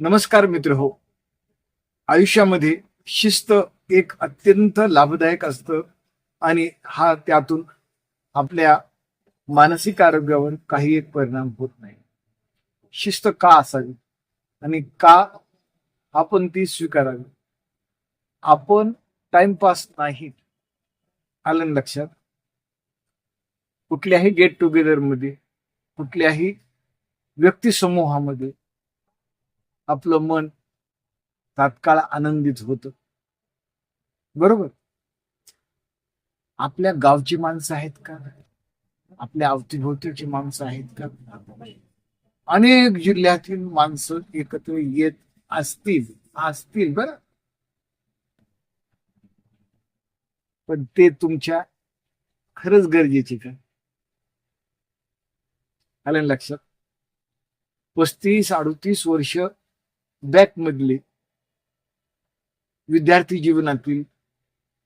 नमस्कार मित्र हो. आयुष्यामध्ये शिस्त एक अत्यंत लाभदायक असतं आणि हा त्यातून आपल्या मानसिक आरोग्यावर काही एक परिणाम होत नाही. शिस्त का असावी आणि का आपण ती स्वीकारावी? आपण टाइमपास नाही आलं लक्षात? कुठल्याही गेट टुगेदरमध्ये कुठल्याही व्यक्तिसमूहामध्ये आपलं मन तात्काळ आनंदित होत. बरोबर? आपल्या गावची माणसं आहेत का? आपल्या अवतीभोवतीची माणसं आहेत का? अनेक जिल्ह्यातील माणसं एकत्र येत असतील असतील बर. पण ते तुमच्या खरंच गरजेचे का? आलं लक्षात? पस्तीस अडतीस वर्ष बॅक मधले विद्यार्थी जीवनातील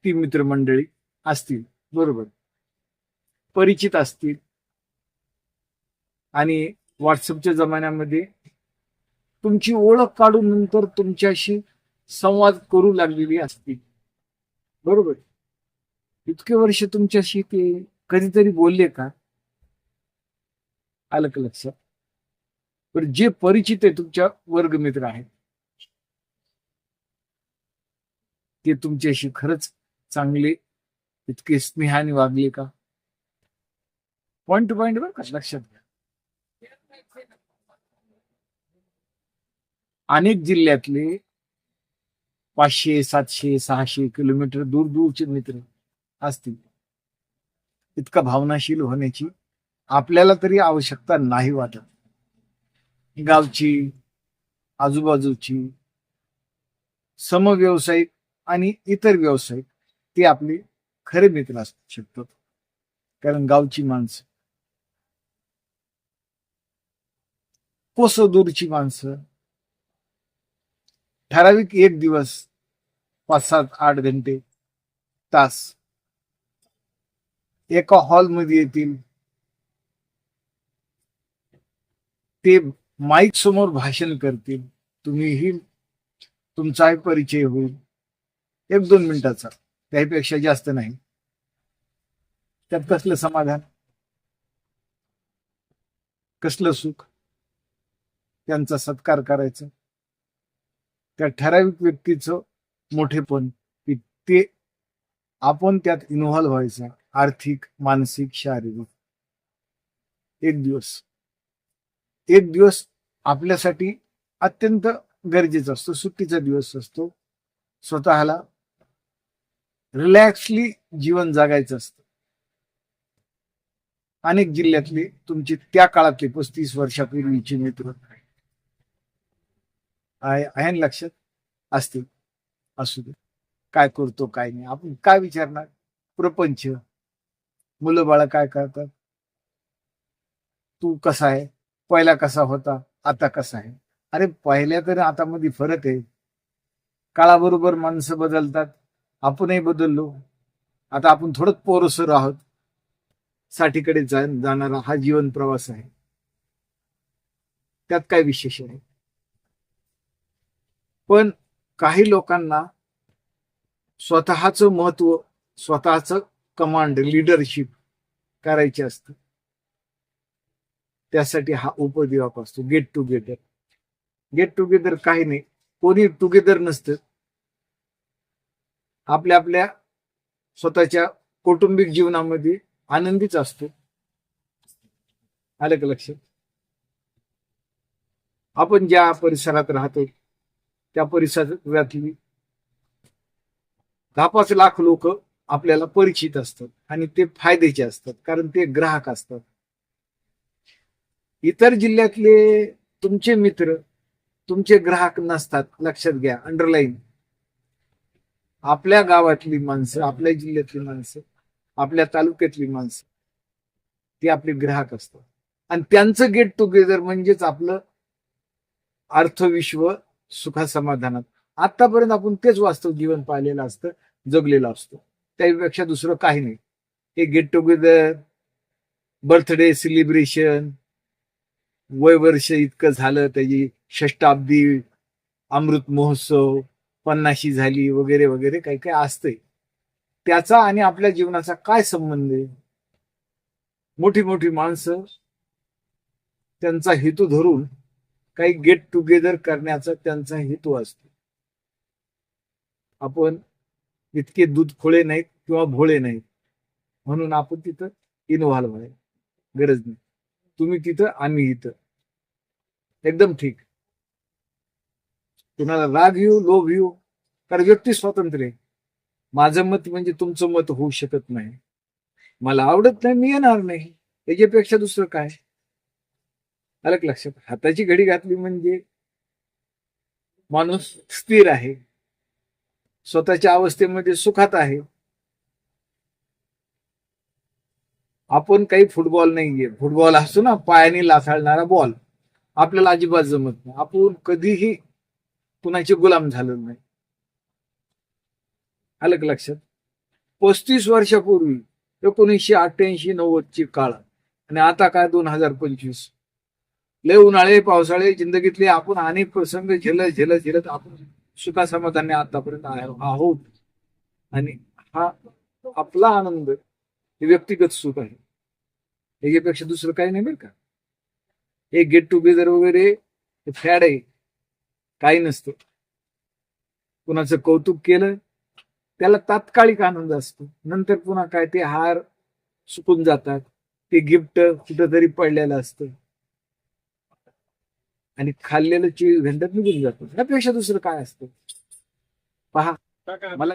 ती मित्रमंडळी असतील. बरोबर. परिचित असतील. आणि व्हॉट्सअपच्या जमान्यामध्ये तुमची ओळख काढून नंतर तुमच्याशी संवाद करू लागलेली असतील. बरोबर. इतके वर्ष तुमच्याशी ते कधीतरी बोलले का? आलं का लक्षात? तर जे परिचित आहे तुमच्या वर्गमित्र आहेत ते तुमच्याशी खरंच चांगले इतके स्नेहाने वागले का? पॉइंट टू पॉइंट बरं का लक्षात घ्या. अनेक जिल्ह्यातले पाचशे सातशे सहाशे किलोमीटर दूर दूरचे मित्र असतील. इतका भावनाशील होण्याची आपल्याला तरी आवश्यकता नाही वाटत. गावची आजूबाजूची समव्यावसायिक आणि इतर व्यावसायिक ते आपले खरे मित्र असू शकतात. कारण गावची माणसं कोस दूरची माणसं ठराविक एक दिवस पाच सात आठ घंटे तास एका हॉलमध्ये येतील ते माईक समोर भाषण करतील. तुम्हीही तुमचाही परिचय होईल. एक दोन मिनिटाचा. त्यापेक्षा जास्त नाही. त्यात कसलं समाधान? कसलं सुख? त्यांचा सत्कार करायचा. त्या ठराविक व्यक्तीचं मोठेपण की ते आपण त्यात इन्व्हॉल्व्ह व्हायचं. आर्थिक मानसिक शारीरिक. एक दिवस. एक दिवस आपल्यासाठी अत्यंत गरजेचा असतो सुट्टीचा दिवस असतो. स्वतःला रिलॅक्सली जीवन जगायचं असतं. अनेक जिल्ह्यातले तुमचे त्या काळातले पस्तीस वर्षापूर्वीचे मित्र आहे लक्षात? असतील. असू दे. काय करतो काय नाही. आपण काय विचारणार? प्रपंच. मुलं बाळ काय करतात? तू कसा आहे? पहिला कसा होता आता कसा आहे? अरे पहिल्या तर आता मध्ये फरक आहे. काळाबरोबर माणसं बदलतात आपणही बदललो. आता आपण थोडंच पोरसर आहोत. साठीकडे जाणारा हा जीवन प्रवास आहे. त्यात काय विशेष आहे? पण काही लोकांना स्वतःचं महत्त्व स्वतःचं कमांड लिडरशिप करायचे असतं. त्यासाठी हा उपदिवाप असतो. गेट टुगेदर गेट टुगेदर काही नाही. कोणी टुगेदर नसतं. आपल्या आपल्या स्वतःच्या कौटुंबिक जीवनामध्ये आनंदीच असतो. आलं का लक्षात? आपण ज्या परिसरात राहतो त्या परिसरातली दहा पाच लाख लोक आपल्याला परिचित असतात आणि ते फायद्याचे असतात. कारण ते ग्राहक असतात. इतर जिल्ह्यातले तुमचे मित्र तुमचे ग्राहक नसतात लक्षात घ्या अंडरलाईन आपल्या गावातली माणसं आपल्या जिल्ह्यातली माणसं आपल्या तालुक्यातली माणसं ती आपले ग्राहक असतात. आणि त्यांचं गेट टुगेदर म्हणजेच आपलं अर्थविश्व सुखासमाधानात. आतापर्यंत आपण तेच वास्तव जीवन पाहिलेलं असतं जगलेलं असतो. त्यापेक्षा दुसरं काही नाही. हे गेट टुगेदर बर्थडे सेलिब्रेशन वय वर्ष इतकं झालं त्याची षष्टाब्दी अमृत महोत्सव पन्नाशी झाली वगैरे वगैरे काही काही असतंय. त्याचा आणि आपल्या जीवनाचा काय संबंध आहे? मोठी मोठी माणसं त्यांचा हेतू धरून काही गेट टुगेदर करण्याचा त्यांचा हेतू असतो. आपण इतके दूध खोळे नाहीत किंवा भोळे नाहीत. म्हणून आपण तिथं इन्व्हॉल्व्ह आहे. गरज नाही. तुम्ही तिथं आम्ही इथं. एकदम ठीक. कुणाला राग येऊ लोभ येऊ कारण व्यक्ती स्वातंत्र्य आहे. माझं मत म्हणजे तुमचं मत होऊ शकत नाही. मला आवडत नाही मी येणार नाही. त्याच्यापेक्षा दुसरं काय? अलग लक्षात. हाताची घडी घातली म्हणजे माणूस स्थिर आहे. स्वतःच्या अवस्थेमध्ये सुखात आहे. आपण काही फुटबॉल नाहीये. फुटबॉल असतो ना पायाने लाथाळणारा बॉल आपल्याला अजिबात जमत नाही. आपण कधीही कुणाचे गुलाम झालो नाही. आलं का लक्षात? पस्तीस वर्षापूर्वी एकोणीसशे अठ्ठ्याऐंशी नव्वदची काळ आणि आता काय दोन हजार पंचवीस. लय उन्हाळे पावसाळे जिंदगीतले आपण अनेक प्रसंग झेलत झेलत झेलत आपण सुखासमाधाने आतापर्यंत आहोत. आणि हा आपला आनंद हे व्यक्तिगत सुख आहे. याच्यापेक्षा दुसरं काही नाही बरं का. हे गेट टुगेदर वगैरे फॅड आहे. काही नसतं. कुणाचं कौतुक केलं त्याला तात्कालिक आनंद असतो. नंतर पुन्हा काय ते हार सुकून जातात. ते गिफ्ट कुठंतरी पडलेलं असतं. आणि खाल्लेलं चीज घंट्यात निघून जातं. त्यापेक्षा दुसरं काय असतं? पहा. मला